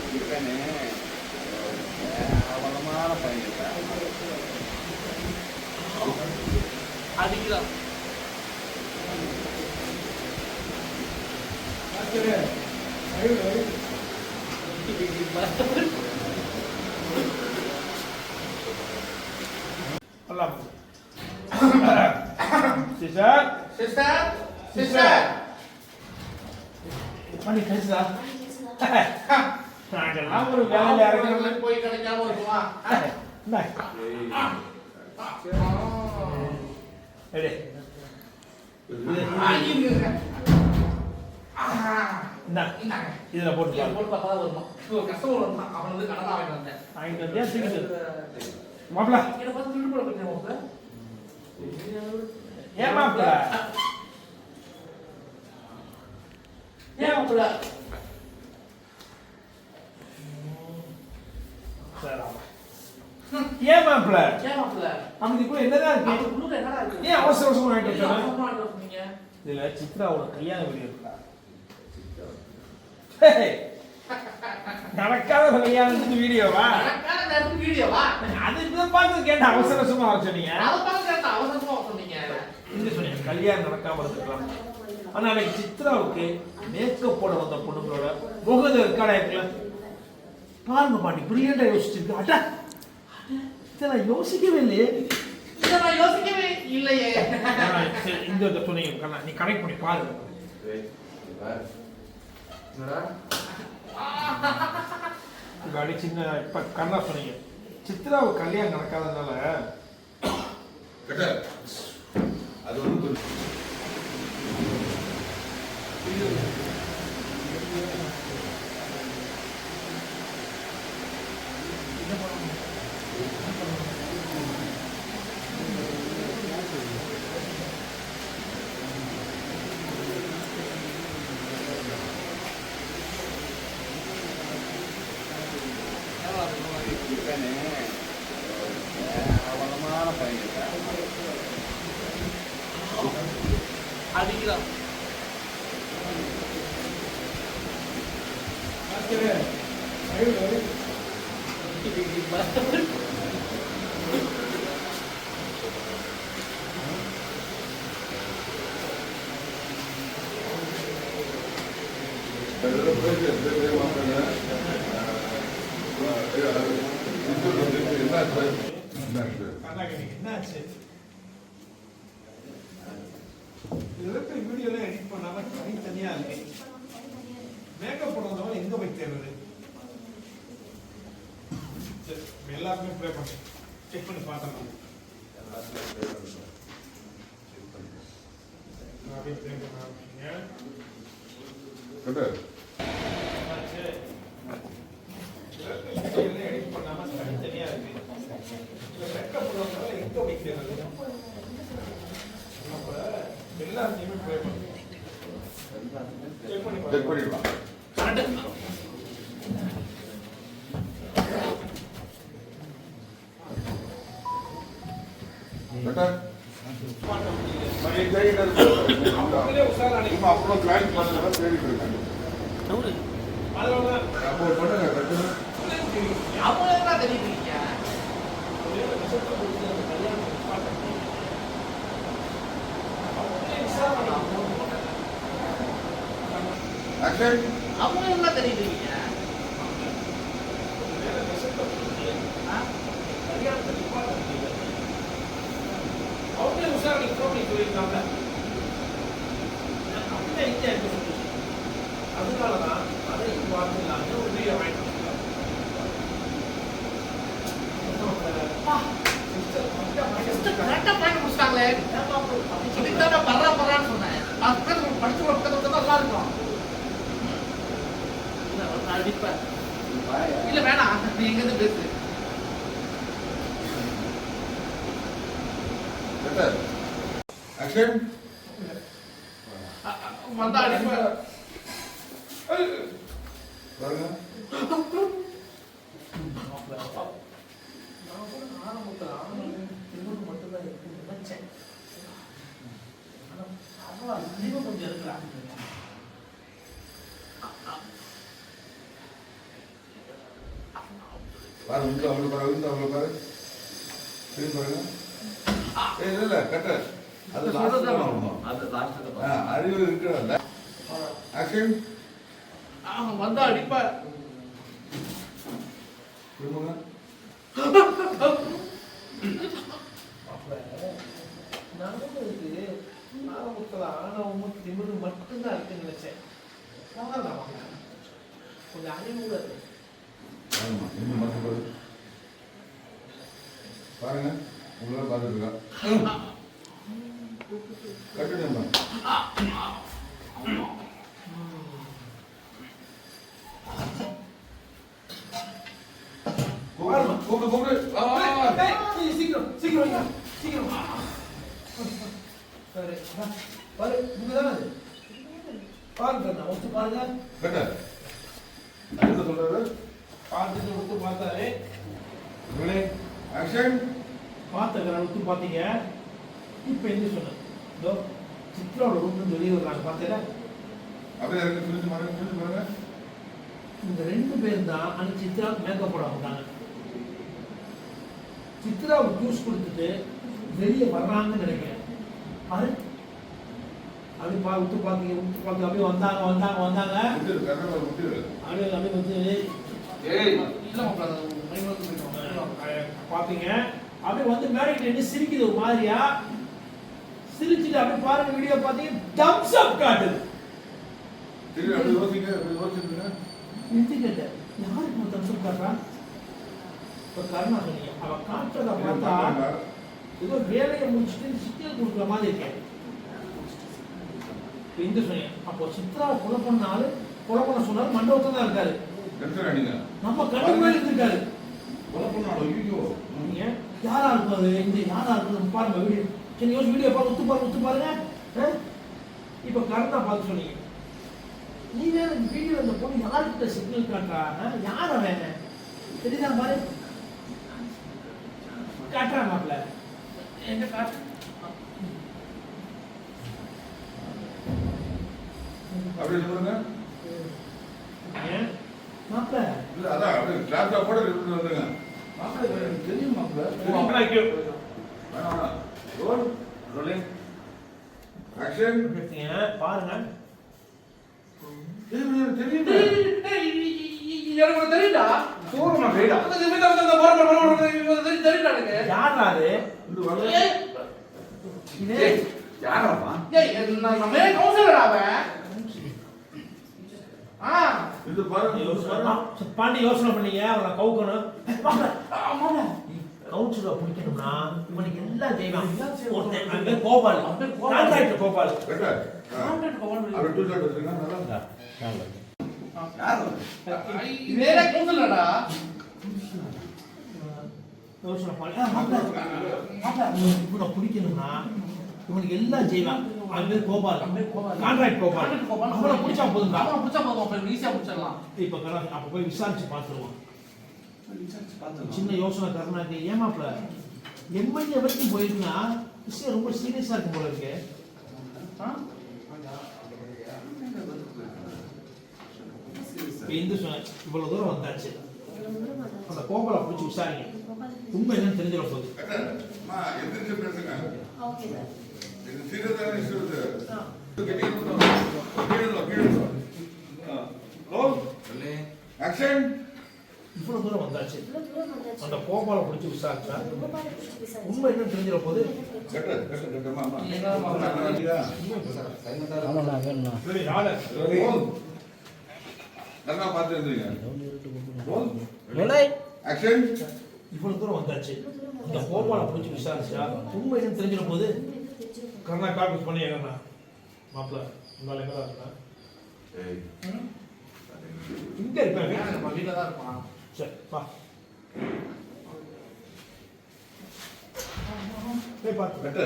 இவனே கேவலமான பையன் அடிக்கலாம் Allah. சிஸ்டர் சிஸ்டர் சிஸ்டர் பண்ணி பேசுதா நாங்கெல்லாம் ஒரு வேலையில இறங்குறோம் போய் கிடைக்காம இருக்குமா? இதுல போட்டு பாரு. போட்டு பார்த்தா வருமா? கஸ்டமர் வந்தான் அவன் வந்து கடனா வாங்கிட்டு வந்தேன். வாங்கிட்டு வந்தியா? தூக்கிட்டு மாப்பிள. என்ன பார்த்து திருப்பி போட மாப்பிள்ள ஏன் ஏன் மாப்பிள்ள சரி, ஆமா. ஏன் மாப்பிள்ள அவனுக்கு இப்போ என்னதான் இருக்கு? என்னடா இருக்கு? ஏன் அவசர அவசரமா வாங்கிட்டு சொன்னீங்க. இதுல சித்ராவோட கல்யாண வீடியோ இருக்கா? நடக்காத கல்யாணத்துக்கு வீடியோவா? நேரத்துக்கு வீடியோவா? அது இதை பார்த்து கேட்ட அவசர அவசரமா சொன்னீங்க. அதை பார்த்து கேட்டா அவசரமா சொன்னீங்க. இங்க சொன்னீங்க? கல்யாணம் நடக்காம இருக்கலாம் ஆனா அன்னைக்கு சித்ராவுக்கு மேக்கப் போட வந்த பொண்ணுங்களோட முகத இருக்காடா இருக்குல்ல பாருங்க பாட்டி பிரில்லியண்டா யோசிச்சிருக்கு. அட்டா இதை நான் யோசிக்கவே இல்லையே. இதை நான் யோசிக்கவே இல்லையே. இந்த சொன்னீங்க கண்ணா, நீ கனெக்ட் பண்ணி பாருங்க காடி சின்ன இப்ப கண்ணா சொன்னீங்க. சித்ராவுக்கு கல்யாணம் நடக்காதனால கட்ட. அது வந்து அடிக்கலாம். கண்ணா கேட்டீங்க என்னாச்சு இருக்கிற வீடியோலாம் எடிட் பண்ணாம தனித்தனியா இருக்கு. மேக்கப் போடுறதுனால எங்க போய் தேர்றது சரி, இப்ப எல்லாருக்குமே ப்ளே பண்ணி. செக் பண்ணி பார்த்தோம் நான் அப்படியே ப்ளே பண்ண ஆரம்பிச்சீங்க எடிட் பண்ணாம தனித்தனியா இருக்கு மேக்கப் போடுறதுனால எங்க போய் தேர்றது அப்ப எல்லாத்தையுமே ப்ளே பண்ணி செக் பண்ணி செக் பாருங்க. பண்ணிடலாம் கரெக்டு. கட்ட அவங்களே உஷாரா அன்னைக்கு அவ்வளோ கிளைண்ட் பண்ணலாம் தேடிட்டு இருக்காங்க அதனாலதான் அப்போ பண்ணுங்க கட்டுங்க அவங்கள என்ன தெரியுறீங்க? ஆக்ஷன் அவங்க என்ன தெரியுதுங்க ஆ? அவங்களே உஷாரணைக்கு ஃபோன் சொல்லியிருக்காங்க அப்படியே இங்கே இருக்கு அதனால தான் அதை பார்த்துலாங்க ஒரு வீடியோ வாங்கிட்டு அப்பா, just correct ஆ point முடிச்சிட்டாங்களே. இதுக்கு தான் நான் பர்றா பர்றான்னு சொன்னேன். நான் உட்கார்ந்து படிச்சு உட்கார்ந்து உட்கார்ந்து நல்லா இருக்கும். இல்ல, நான் அடிப்பேன். இல்ல வேணாம் நீ எங்க இருந்து பேசு கட்ட ஆக்ஷன் வந்தா அடிப்பேன் பாருங்க ஆரம்பத்துல ஆரம்பம் இன்னொன்று மட்டும்தான் இருக்குன்னு நினைச்சேன் ஆனா அவன் அதிகம் கொஞ்சம் இருக்கிறான் பாரு உள்ள அவ்வளோ பாரு உள்ள அவ்வளோ பாரு. திரும்பி பாருங்க. ஏய் இல்லை இல்லை கட்ட. அது லாஸ்ட் அது லாஸ்ட் அறிவு இருக்கிறதல்ல ஆக்ஷன் அவன் வந்தா அடிப்பா திரும்புங்க நம்மளுக்கு ஆரம்பத்தில் ஆணவமும் திமிரு மட்டும்தான் இருக்குன்னு நினைச்சேன். கொஞ்சம் அறிவு கூட இருக்கு ஆமா இன்னும் மறந்து பாரு பாருங்க உங்களால பார்த்துட்டு இருக்கா? கட்டுடுமா கூப்பிடு கூப்பிடு கூப்பிடு. வா, வா, வா, வா. ஏய், ஏய், சீக்கிரம் சீக்கிரம் ஐயா, சீக்கிரம். சரி வா. பாரு இங்க தானே அது? பாருங்க ஒத்து பாருங்க. பார்த்துட்டு ஒத்து பார்த்தாரு. ஆக்ஷன் பார்த்த ஒத்து பார்த்தீங்க. இப்போ என்ன சொன்னேன் இதோ சித்ராவோட ரூம்லேருந்து வெளியே வர்றாங்க பார்த்தீங்களா? அப்படியே இருக்கு புரிஞ்சு பாருங்க புரிஞ்சு பாருங்க. இந்த ரெண்டு பேரும் தான் அன்னைக்கு சித்ராவுக்கு மேக்கப் போட வந்தாங்க. சித்ராவுக்கு ஜூஸ் கொடுத்துட்டு வெளியே வர்றாங்கன்னு நினைக்கிறேன். பாரு. அப்படி பா விட்டு பார்த்தீங்க விட்டு பார்த்து அப்படியே வந்தாங்க வந்தாங்க வந்தாங்க. அப்படியே அப்படியே வந்து பார்த்தீங்க அப்படியே வந்து மேடைக்கு நின்று சிரிக்குது ஒரு மாதிரியா? சிரிச்சுட்டு அப்படியே பாருங்க வீடியோ பார்த்தீங்க தம்ஸ் அப் காட்டுது. யாருக்கு தம்ஸ் அப் காட்டுறா? இப்போ கருணா சொன்னீங்க. அவ காட்டுறத பார்த்தா ஏதோ வேலையை முடிச்சுட்டு சிக்கல் கொடுக்குற மாதிரி இருக்கேன் இந்த சொன்னேன் அப்போ சித்ரா கொலை பண்ணாலு கொலை பண்ண சொன்னாலும் மண்டபத்துல தான் இருக்காரு. நம்ம கண்ணு முன்னாடி இருந்திருக்காரு கொலை பண்ணாலும் ஐயோ. நீங்க யாரா இருப்பாரு இந்த யாரா இருக்குது பாருங்க வீடியோ சரி யோசி வீடியோ பாருங்க உத்து பாருங்க உத்து பாருங்க? இப்ப கருணா பார்த்து சொன்னீங்க. நீ வேற இந்த வீடியோ இந்த பொண்ணு யாருக்கிட்ட சிக்னல் காட்டுறா? ஆ? யார் அவன் தெரியுதா பாரு? காட்டுறா மாப்ள எங்க காட்டு? அப்படியே சொல்லுங்க. ஏன் மாப்ள இல்ல அதான் அப்படியே கிளாஸ் போட ரிப்போர்ட் வந்துருங்க மாப்பிள்ளை எனக்கு தெரியும் மாப்பிள்ளை மாப்ள ஐயோ. வேணாம் ரோல் ரோலிங் ஆக்ஷன் பாருங்க தெரியும் தெரியும் எனக்கு ஒண்ணு தெரியும்டா தூரமா கைடா அந்த இந்த இந்த இந்த போற போற போற தெரியும் தெரியும்டா எனக்கு யாரா அது இது வரல இது யாரப்பா ஏய் நான் நம்ம கவுன்சிலர் அவன் இது பாருங்க பாண்டி யோசனை. பண்ணீங்க அவனை கவுக்கணும். கவுன்சிலரை பிடிக்கணும்னா. இவனுக்கு எல்லாம் செய்வான் ஒருத்தன் கோபால். கோபால். கோபால். கான்ட்ராக்ட் யார் வேற கவுன்சிலர்டா யோசனை பண்ணி. பிடிக்கணும்னா இவனுக்கு எல்லாம் செய்வான் பேர் கோபால். கான்ட்ராக்ட் கோபால். கோபால். அவனை பிடிச்சா போதும் அவனை பிடிச்சா போதும். அப்ப ஈஸியா பிடிச்சிடலாம் இப்ப அப்ப போய் விசாரிச்சு பார்த்துருவோம். சின்ன யோசனை கருணாக்கு ஏமாப்ல எம்எல்ஏ வரைக்கும் போயிருக்குன்னா விஷயம் ரொம்ப சீரியஸா இருக்கும் போல இருக்கு. இந்து சொன்ன இவ்வளவு தூரம் வந்தாச்சு. அந்த கோபாலை பிடிச்சி விசாரிங்க. உண்மை என்னன்னு தெரிஞ்சிட போகுது. ஆ. கீழே கீழே கீழே ரோல் ஆக்ஷன் இவ்வளவு தூரம் வந்தாச்சு. அந்த கோபாலை பிடிச்சி விசாரிச்சா? ரொம்ப பாரு பிடிச்சி விசாரிச்சு. உண்மை என்னன்னு தெரிஞ்சிட ரோல் நல்லா பார்த்து இருந்தீங்க ரோல் ஆக்ஷன் இவ்வளவு தூரம் வந்தாச்சு. அந்த கோபாலை பிடிச்சி விசாரிச்சா உண்மை என்னன்னு தெரிஞ்சிட போகுது. கர்ணா கால் பண்ணி ஏங்கண்ணா மாப்பிள்ள உங்களால எங்க இருக்கா ஏய். ம்? இங்க இருப்பேன். நம்ம வீட்டுல தான் இருப்பான். சரி வா. போய் பார்த்து கட்டு.